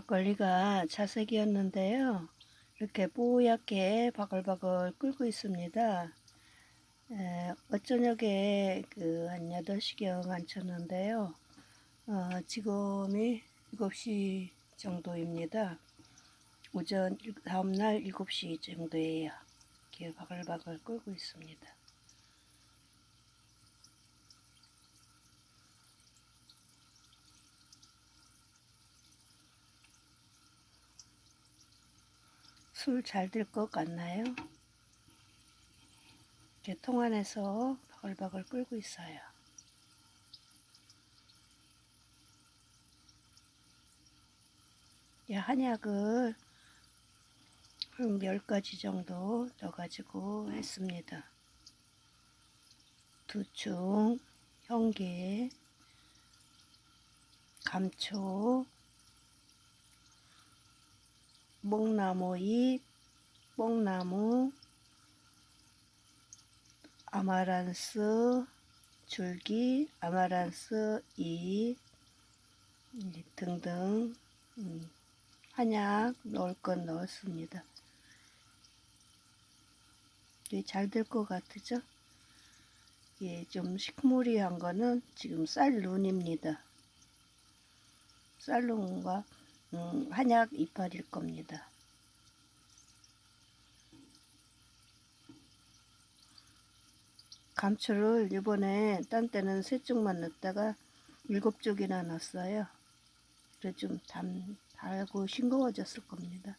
막걸리가 자색이었는데요. 이렇게 뽀얗게 바글바글 끓고 있습니다. 에, 어저녁에 그 한 8시경 앉혔는데요. 어, 지금이 7시 정도입니다. 오전 일- 다음날 7시 정도예요. 이렇게 바글바글 끓고 있습니다. 술 잘 될 것 같나요? 이렇게 통 안에서 바글바글 끓고 있어요. 이 한약을 한 10가지 정도 넣어가지고 했습니다. 두충, 현계, 감초, 목나무 잎, 뽕나무, 아마란스, 줄기, 아마란스 잎 음, 등등 음, 한약 넣을 건 넣었습니다. 잘 될 것 같으죠? 예, 좀 식물이 한 거는 지금 쌀눈입니다. 쌀눈과 음, 한약 이파리일 겁니다. 감초를 이번에 딴 때는 세 쪽만 넣었다가 일곱 쪽이나 넣었어요. 그래 좀 단, 달고 싱거워졌을 겁니다.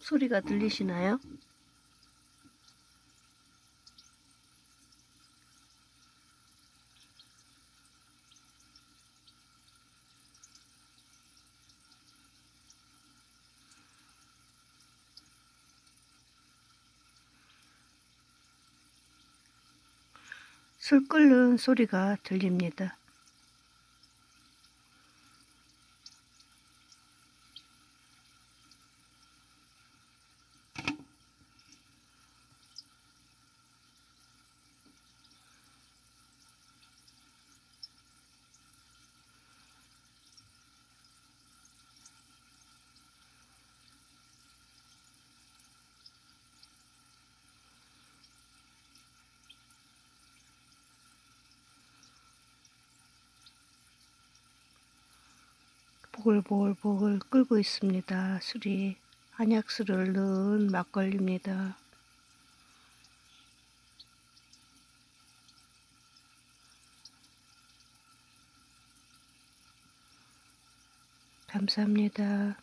소리가 들리시나요? 술 끓는 소리가 들립니다. 보글보글보글 끓고 있습니다. 술이 한약술을 넣은 막걸리입니다. 감사합니다.